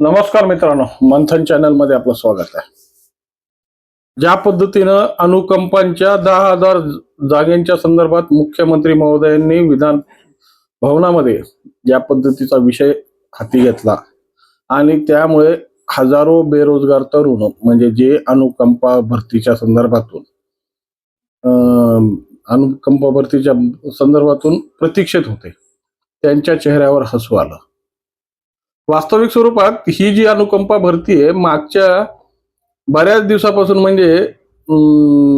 नमस्कार मित्रांनो मंथन चॅनलमध्ये आपलं स्वागत आहे. ज्या पद्धतीनं अनुकंपांच्या दहा हजार जागेंच्या संदर्भात मुख्यमंत्री महोदयांनी विधान भवनामध्ये ज्या पद्धतीचा विषय हाती घेतला आणि त्यामुळे हजारो बेरोजगार तरुण म्हणजे जे अनुकंपा भरतीच्या संदर्भातून अं, अनुकंपा भरतीच्या संदर्भातून प्रतीक्षित होते त्यांच्या चेहऱ्यावर हसू आलं. वास्तविक स्वरूपात ही जी अनुकंपा भरती आहे मागच्या बऱ्याच दिवसापासून म्हणजे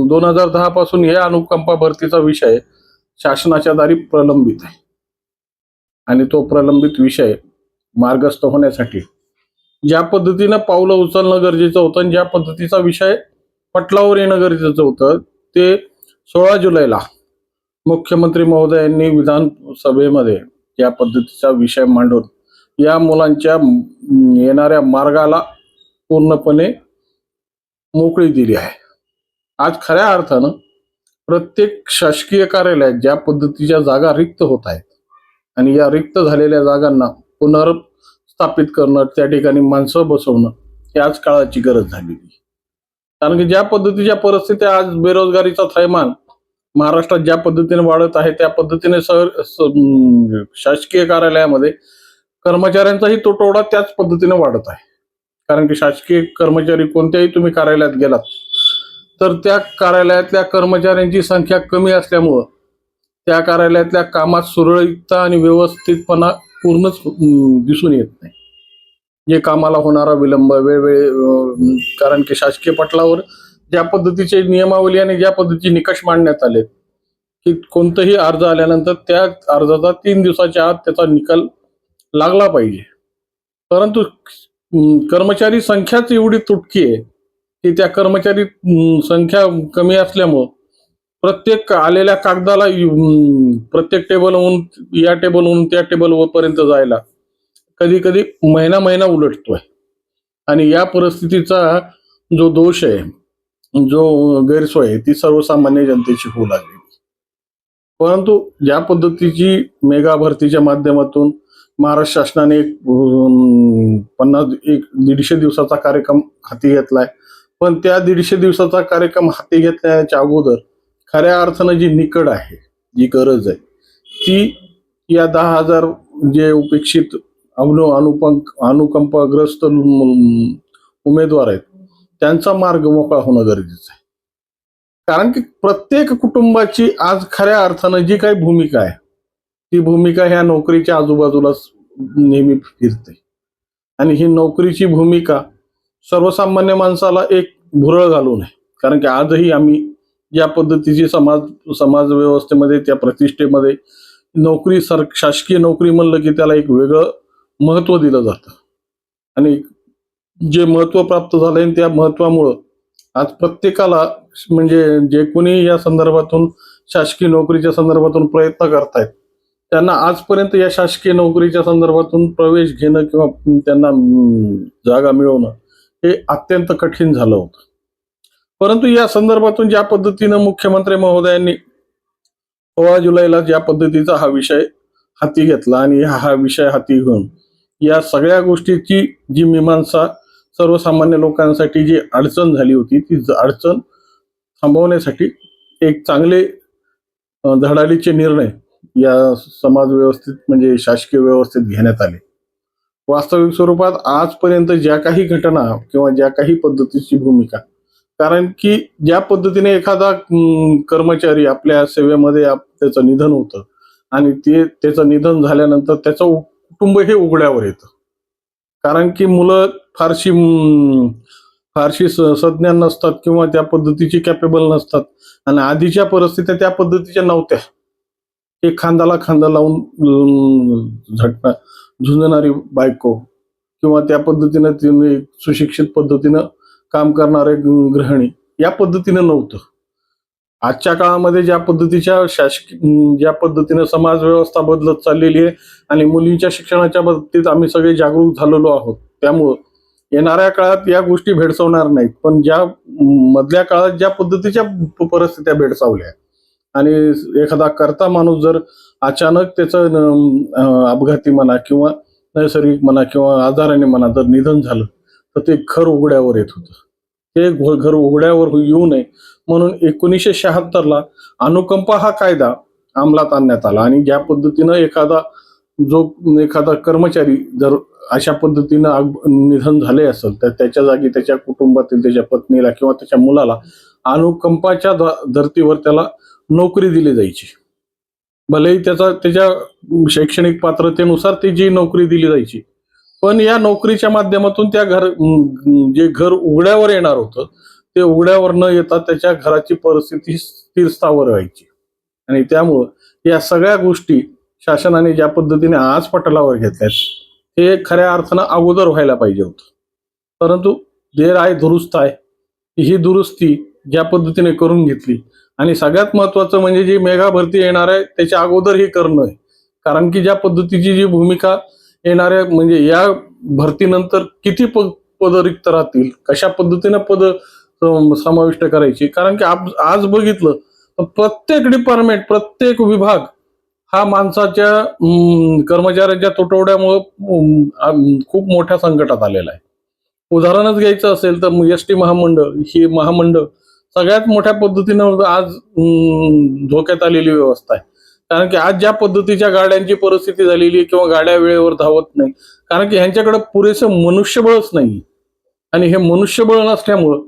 दोन हजार दहा पासून या अनुकंपा भरतीचा विषय शासनाच्या दारी प्रलंबित आहे. आणि तो प्रलंबित विषय मार्गस्थ होण्यासाठी ज्या पद्धतीनं पावलं उचलणं गरजेचं होतं आणि ज्या पद्धतीचा विषय पटलावर येणं गरजेचं होतं ते सोळा जुलैला मुख्यमंत्री महोदयांनी विधानसभेमध्ये या पद्धतीचा विषय मांडून या मुलांच्या येणाऱ्या मार्गाला पूर्णपणे मोकळी दिली आहे आज खऱ्या अर्थानं प्रत्येक शासकीय कार्यालयात ज्या पद्धतीच्या जागा रिक्त होत आहेत आणि या रिक्त झालेल्या जागांना पुनर्स्थापित करणं त्या ठिकाणी माणसं बसवणं ही आज काळाची गरज झालेली आहे. कारण की ज्या पद्धतीच्या परिस्थित्या आज बेरोजगारीचा थैमान महाराष्ट्रात ज्या पद्धतीने वाढत आहे त्या पद्धतीने सर शासकीय कार्यालयामध्ये कर्मचाऱ्यांचाही तुटवडा त्याच पद्धतीने वाढत आहे. कारण की शासकीय कर्मचारी कोणत्याही तुम्ही कार्यालयात गेलात तर त्या कार्यालयातल्या कर्मचाऱ्यांची संख्या कमी असल्यामुळं त्या कार्यालयातल्या कामात सुरळीतता आणि व्यवस्थितपणा पूर्णच दिसून येत नाही. जे कामाला होणारा विलंब वेळवेळ कारण की शासकीय पटलावर ज्या पद्धतीचे नियमावली आणि ज्या पद्धतीचे निकष मांडण्यात आले की कोणतंही अर्ज आल्यानंतर त्या अर्जाचा तीन दिवसाच्या आत त्याचा निकाल लागला पाहिजे. परंतु कर्मचारी संख्याच एवढी तुटकी आहे की त्या कर्मचारी संख्या कमी असल्यामुळं प्रत्येक आलेल्या कागदाला प्रत्येक टेबलहून या टेबलहून त्या टेबल पर्यंत जायला कधी कधी महिना महिना उलटतोय. आणि या परिस्थितीचा जो दोष आहे जो गैरसोय आहे ती सर्वसामान्य जनतेची होऊ लागली. परंतु ज्या पद्धतीची मेगा भरतीच्या माध्यमातून महाराष्ट्र शासनाने एक पन्नास एक दीडशे दिवसाचा कार्यक्रम हाती घेतलाय. पण त्या दीडशे दिवसाचा कार्यक्रम हाती घेतल्याच्या अगोदर खऱ्या अर्थानं जी निकड आहे जी गरज आहे ती या दहा हजार जे उपेक्षित अनु अनुपंक अनुकंपग्रस्त उमेदवार आहेत त्यांचा मार्ग मोकळा होणं गरजेचं आहे. कारण की प्रत्येक कुटुंबाची आज खऱ्या अर्थानं जी काही भूमिका आहे ती भूमिका ह्या नोकरीच्या आजूबाजूला नेहमी फिरते. आणि ही नोकरीची भूमिका सर्वसामान्य माणसाला एक भुरळ घालू नये कारण की आजही आम्ही ज्या पद्धतीची समाज समाज व्यवस्थेमध्ये त्या प्रतिष्ठेमध्ये नोकरी सर शासकीय नोकरी म्हणलं की त्याला एक वेगळं महत्त्व दिलं जातं. आणि जे महत्त्व प्राप्त झालंय त्या महत्वामुळं आज प्रत्येकाला म्हणजे जे कोणी या संदर्भातून शासकीय नोकरीच्या संदर्भातून प्रयत्न करतायत त्यांना आजपर्यंत या शासकीय नोकरीच्या संदर्भातून प्रवेश घेणं किंवा त्यांना जागा मिळवणं हे अत्यंत कठीण झालं होतं. परंतु या संदर्भातून ज्या पद्धतीनं मुख्यमंत्री महोदयांनी सोळा जुलैला ज्या पद्धतीचा हा विषय हाती घेतला आणि हा हा विषय हाती घेऊन या सगळ्या गोष्टीची जी मीमांसा सर्वसामान्य लोकांसाठी जी अडचण झाली होती ती अडचण थांबवण्यासाठी एक चांगले धडाडीचे निर्णय या समाज व्यवस्थेत म्हणजे शासकीय व्यवस्थेत घेण्यात आले. वास्तविक स्वरूपात आजपर्यंत ज्या काही घटना किंवा ज्या काही पद्धतीची भूमिका कारण की ज्या पद्धतीने एखादा कर्मचारी आपल्या सेवेमध्ये आप- त्याचं निधन होतं आणि ते त्याचं निधन झाल्यानंतर त्याचं कुटुंब हे उघड्यावर येतं. कारण की मुलं फारशी फारशी स- नसतात किंवा त्या पद्धतीची कॅपेबल नसतात. आणि आधीच्या परिस्थित्या त्या पद्धतीच्या नव्हत्या. हे खांद्याला खांदा लावून झटणं झुंजणारी बायको किंवा त्या पद्धतीनं तिने सुशिक्षित पद्धतीनं काम करणारे ग्रहणी गृहिणी या पद्धतीनं नव्हतं. आजच्या काळामध्ये ज्या पद्धतीच्या शासकीय ज्या पद्धतीनं समाज व्यवस्था बदलत चाललेली आहे आणि मुलींच्या शिक्षणाच्या बाबतीत आम्ही सगळे जागरूक झालेलो आहोत त्यामुळं येणाऱ्या काळात या गोष्टी भेडसावणार नाहीत. पण ज्या मधल्या काळात ज्या पद्धतीच्या परिस्थित्या भेडसावल्या आणि एखादा करता माणूस जर अचानक त्याचं अपघाती म्हणा किंवा नैसर्गिक म्हणा किंवा आजाराने म्हणा जर निधन झालं तर ते घर उघड्यावर येत होतं. ते घर उघड्यावर येऊ नये म्हणून एकोणीसशे शहात्तरला अनुकंपा हा कायदा अंमलात आणण्यात आला आणि ज्या पद्धतीनं एखादा जो एखादा कर्मचारी जर अशा पद्धतीनं निधन झाले असेल तर त्याच्या जागी त्याच्या कुटुंबातील त्याच्या पत्नीला किंवा त्याच्या मुलाला अनुकंपाच्या ध- धर्तीवर त्याला नोकरी दिली जायची. भलेही त्याचा त्याच्या शैक्षणिक पात्रतेनुसार ती जी नोकरी दिली जायची. पण या नोकरीच्या माध्यमातून त्या घर जे घर उघड्यावर येणार होतं ते उघड्यावर न येता त्याच्या घराची परिस्थिती स्थिर स्थावर व्हायची. आणि त्यामुळं या सगळ्या गोष्टी शासनाने ज्या पद्धतीने आज पटलावर घेतल्यात हे खऱ्या अर्थानं अगोदर व्हायला पाहिजे होतं. परंतु देर आहे दुरुस्त आहे. ही दुरुस्ती ज्या पद्धतीने करून घेतली. आणि सगळ्यात महत्वाचं म्हणजे जी मेगा भरती येणार आहे त्याच्या अगोदर हे करणं आहे. कारण की ज्या पद्धतीची जी भूमिका येणार आहे म्हणजे या भरतीनंतर किती प पद रिक्त राहतील कशा पद्धतीने पद समाविष्ट करायची? कारण की आज बघितलं तर प्रत्येक डिपार्टमेंट प्रत्येक विभाग हा माणसाच्या कर्मचाऱ्यांच्या तुटवड्यामुळं खूप मोठ्या संकटात आलेला आहे. उदाहरणच घ्यायचं असेल तर एस टी महामंडळ ही महामंडळ सगळ्यात मोठ्या पद्धतीनं आज धोक्यात आलेली व्यवस्था आहे. कारण की आज ज्या पद्धतीच्या गाड्यांची परिस्थिती झालेली आहे किंवा गाड्या वेळेवर धावत नाही कारण की ह्यांच्याकडे पुरेसं मनुष्यबळच नाही आणि हे मनुष्यबळ नसल्यामुळं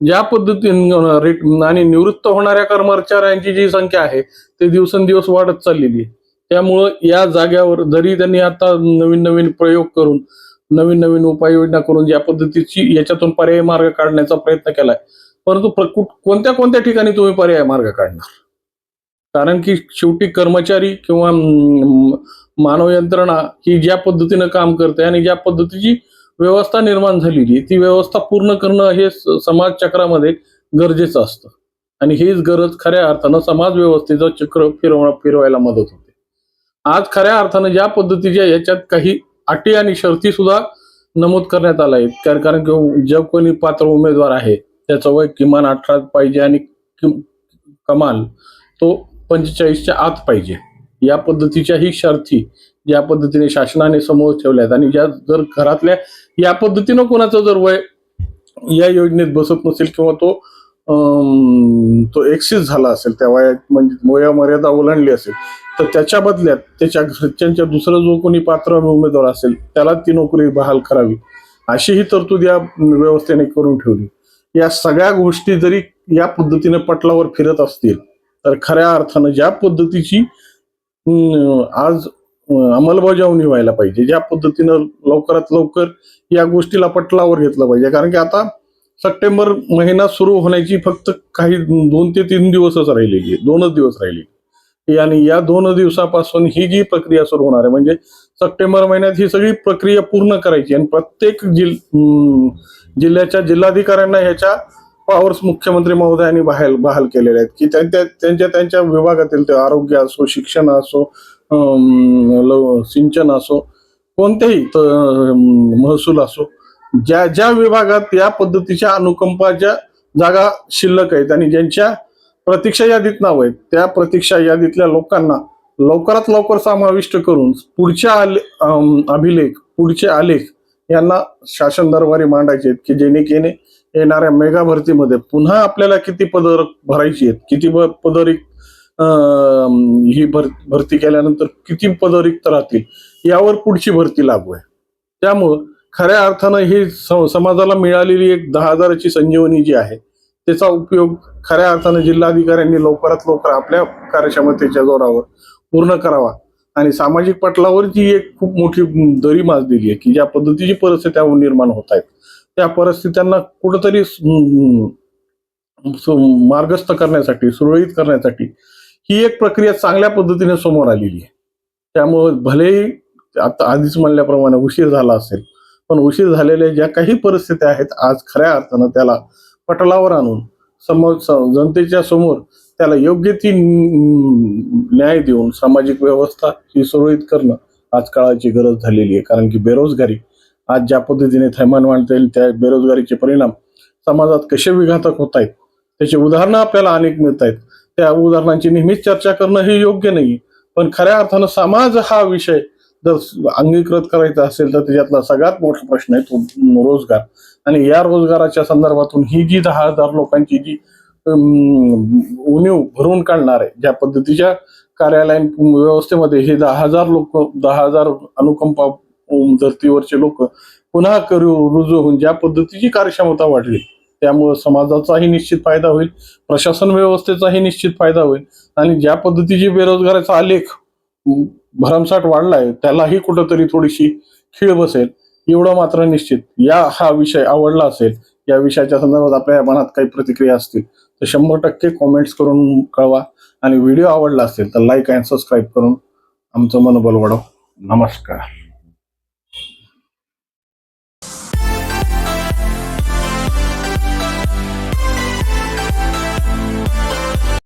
ज्या पद्धतीने रेट आणि निवृत्त होणाऱ्या कर्मचाऱ्यांची जी संख्या आहे ते दिवसेंदिवस वाढत चाललेली आहे. त्यामुळं या जाग्यावर जरी त्यांनी आता नवीन नवीन प्रयोग करून नवीन नवीन उपाययोजना करून ज्या पद्धतीची याच्यातून पर्यायी मार्ग काढण्याचा प्रयत्न केलाय परंतु कुठ- कोणत्या कोणत्या ठिकाणी तुम्ही पर्याय मार्ग काढणार? कारण की शेवटी कर्मचारी किंवा मानव यंत्रणा ही ज्या पद्धतीनं काम करते आणि ज्या पद्धतीची व्यवस्था निर्माण झालेली ती व्यवस्था पूर्ण करणं हे समाज चक्रामध्ये गरजेचं असतं. आणि हीच गरज खऱ्या अर्थानं समाज व्यवस्थेचं चक्र फिरव फिरवायला मदत होते. आज खऱ्या अर्थानं ज्या पद्धतीच्या याच्यात काही अटी आणि शर्ती सुद्धा नमूद करण्यात आल्या आहेत. कारण कारण की ज्या कोणी पात्र उमेदवार आहे त्याचं वय किमान अठरा पाहिजे आणि कमाल तो पंचेचाळीसच्या आत पाहिजे. या पद्धतीच्या ही शर्थी ज्या पद्धतीने शासनाने समोर ठेवल्या आहेत आणि ज्या जर घरातल्या या पद्धतीनं कोणाचं जर वय या योजनेत बसत नसेल किंवा तो तो एक्सिस झाला असेल त्या वयात म्हणजे वया मर्यादा ओलांडली असेल तर त्याच्या बदल्यात त्याच्या घरच्यांच्या दुसरं जो कोणी पात्र उमेदवार असेल त्याला ती नोकरी बहाल करावी. अशी ही तरतूद या व्यवस्थेने करून ठेवली. या सगळ्या गोष्टी जरी या पद्धतीने पटलावर फिरत असतील तर खऱ्या अर्थानं ज्या पद्धतीची आज अंमलबजावणी व्हायला पाहिजे ज्या पद्धतीनं लवकरात लवकर या गोष्टीला पटलावर घेतलं पाहिजे. कारण की आता सप्टेंबर महिना सुरू होण्याची फक्त काही दोन ते तीन दिवसच राहिलेली आहे दोनच दिवस राहिली आणि या दोन दिवसापासून ही जी प्रक्रिया सुरू होणार आहे म्हणजे सप्टेंबर महिन्यात ही सगळी प्रक्रिया पूर्ण करायची आणि प्रत्येक जिल अं, जिल्ह्याच्या जिल्हाधिकाऱ्यांना ह्याच्या पॉवर्स मुख्यमंत्री महोदयांनी बाहेर बहाल केलेले आहेत. की त्यांच्या त्यांच्या त्यांच्या विभागातील ते आरोग्य असो शिक्षण असो अं, सिंचन असो कोणत्याही महसूल असो ज्या ज्या विभागात या पद्धतीच्या अनुकंपाच्या जागा शिल्लक आहेत आणि ज्यांच्या प्रतीक्षा यादीत नाव आहेत त्या प्रतीक्षा यादीतल्या लोकांना लवकरात लवकर समाविष्ट करून पुढच्या आले- अभिलेख पुढचे आलेख यांना शासन दरबारी मांडायचे आहेत की जेणेकेने येणाऱ्या मेगा भरतीमध्ये पुन्हा आपल्याला किती पदर भरायची आहेत किती ब- रिक्त ही भर भरती केल्यानंतर किती पदं रिक्त राहतील यावर पुढची भरती लागू आहे. त्यामुळं खऱ्या अर्थानं ही समाजाला मिळालेली एक दहा हजाराची संजीवनी जी आहे त्याचा उपयोग खऱ्या अर्थानं जिल्हाधिकाऱ्यांनी लवकरात लवकर आपल्या कार्यक्षमतेच्या जोरावर पूर्ण करावा. आणि सामाजिक पटलावर जी एक खूप मोठी दरी माजलेली आहे की ज्या पद्धतीची परिस्थित्या निर्माण होत आहेत. त्या परिस्थित्यांना कुठंतरी मार्गस्थ करण्यासाठी सुरळीत करण्यासाठी ही एक प्रक्रिया चांगल्या पद्धतीने समोर आलेली आहे. त्यामुळं भलेही आता आधीच म्हणल्याप्रमाणे उशीर झाला असेल पण उशीर झालेल्या ज्या काही परिस्थिती आहेत आज खऱ्या अर्थानं त्याला पटलावर आणून समोर जनतेच्या समोर त्याला योग्य ती न्याय देऊन सामाजिक व्यवस्था ही सुरळीत करणं आज काळाची गरज झालेली आहे. कारण की बेरोजगारी आज ज्या पद्धतीने थैमान मांडता येईल त्या बेरोजगारीचे परिणाम समाजात कसे विघातक होत आहेत त्याची उदाहरणं आपल्याला अनेक मिळत आहेत. त्या उदाहरणांची नेहमीच चर्चा करणं हे योग्य नाही. पण खऱ्या अर्थानं समाज हा विषय जर अंगीकृत करायचा असेल तर त्याच्यातला सगळ्यात मोठा प्रश्न आहे तो रोजगार. आणि या रोजगाराच्या संदर्भातून ही जी दहा हजार लोकांची जी उणीव भरून काढणार आहे ज्या पद्धतीच्या कार्यालयीन व्यवस्थेमध्ये हे दहा हजार लोक दहा हजार अनुकंपा धर्तीवरचे लोक पुन्हा करू रुजू होऊन ज्या पद्धतीची कार्यक्षमता वाढली त्यामुळे समाजाचाही निश्चित फायदा होईल प्रशासन व्यवस्थेचाही निश्चित फायदा होईल आणि ज्या पद्धतीची बेरोजगाराचा आलेख भरमसाठ वाढलाय त्यालाही कुठंतरी थोडीशी खीळ बसेल. एवढं मात्र निश्चित. या हा विषय आवडला असेल या विषयाच्या संदर्भात आपल्या मनात काही प्रतिक्रिया असतील तर शंभर टक्के कॉमेंट्स करून कळवा. आणि व्हिडिओ आवडला असेल तर लाईक अँड सबस्क्राईब करून आमचं मनोबल वाढव. नमस्कार.